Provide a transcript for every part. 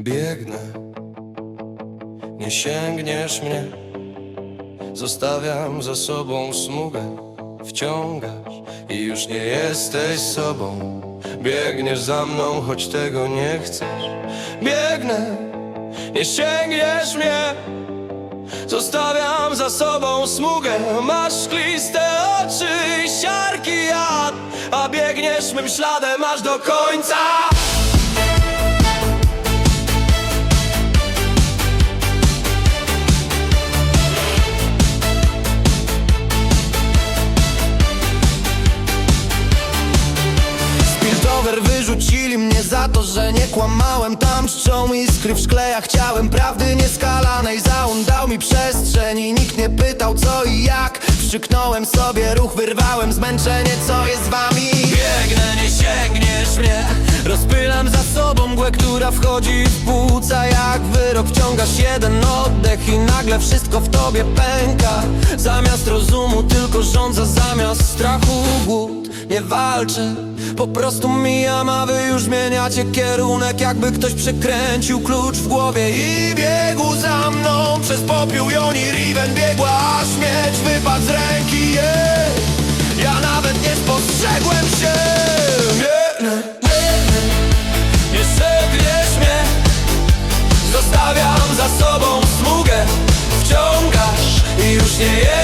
Biegnę, nie sięgniesz mnie. Zostawiam za sobą smugę, wciągasz i już nie jesteś sobą. Biegniesz za mną, choć tego nie chcesz. Biegnę, nie sięgniesz mnie. Zostawiam za sobą smugę Masz szkliste oczy i siarki jad A biegniesz mym śladem aż do końca mnie za to, że nie kłamałem Tam czczą iskry w szkle, ja chciałem prawdy nieskalanej. Zaun dał mi przestrzeń i nikt nie pytał co i jak. Wstrzyknąłem sobie ruch, wyrwałem zmęczenie, co jest z wami? Biegnę, nie sięgniesz mnie sobą mgłę, która wchodzi w płuca. Jak wyrok wciągasz jeden oddech i nagle wszystko w tobie pęka. Zamiast rozumu tylko rządza, zamiast strachu głód. Nie walczę, po prostu mijam, a wy już zmieniacie kierunek. Jakby ktoś przekręcił klucz w głowie i biegł za mną. Przez popiół Joni Riven biegła, a śmieć wypadł z ręki i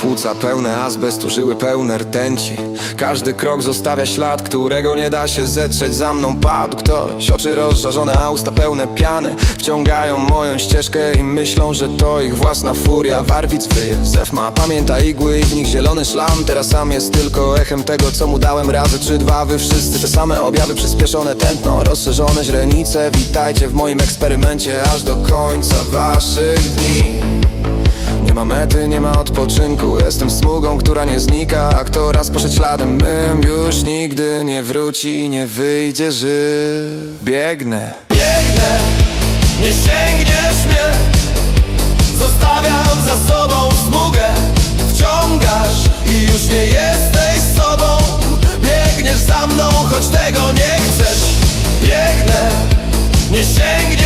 Płuca pełne azbestu, żyły pełne rtęci. Każdy krok zostawia ślad, którego nie da się zetrzeć. Za mną padł ktoś, oczy rozżarzone, a usta pełne piany. Wciągają moją ścieżkę i myślą, że to ich własna furia. Warwic wyje, zew ma, pamięta igły i w nich zielony szlam. Teraz sam jest tylko echem tego, co mu dałem razy czy dwa. Wy wszyscy te same objawy, przyspieszone tętno, rozszerzone źrenice Witajcie w moim eksperymencie aż do końca waszych dni ma mety, nie ma odpoczynku. Jestem smugą, która nie znika. A kto raz poszedł śladem mym Już nigdy nie wróci i nie wyjdzie żyw. Biegnę. Biegnę, nie sięgniesz mnie. Zostawiam za sobą smugę. Wciągasz i już nie jesteś sobą. Biegniesz za mną, choć tego nie chcesz. Biegnę, nie sięgniesz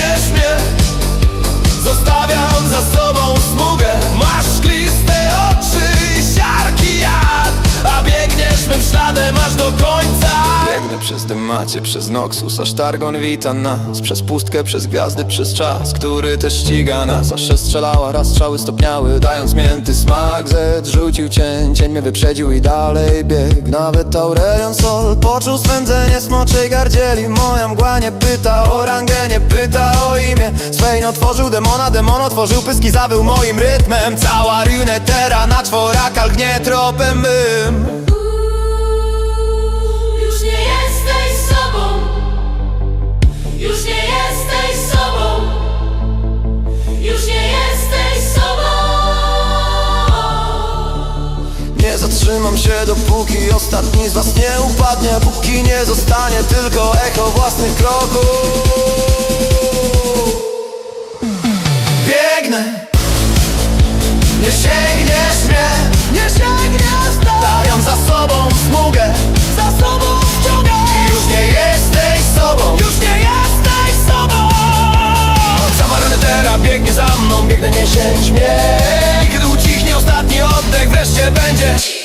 aż do końca. Biegnę przez demacie, przez Noxus Aż Targon wita nas. Przez pustkę, przez gwiazdy, przez czas Który też ściga nas. Się strzelała, raz strzały stopniały Dając mięty smak. Zed rzucił cień, cień mnie wyprzedził i dalej bieg Nawet Aurelion Sol poczuł swędzenie smoczej gardzieli. Moja mgła nie pyta o rangę, nie pyta o imię. Swain otworzył demona, demon otworzył pyski, zawył moim rytmem. Cała runetera na czworakal gnie tropem mym Już nie jesteś sobą. Już nie jesteś sobą. Nie zatrzymam się dopóki ostatni z was nie upadnie Póki nie zostanie tylko echo własnych kroków. Biegnę. Nie sięgniesz śmiech. Gdy ucichnie ostatni oddech, wreszcie będzie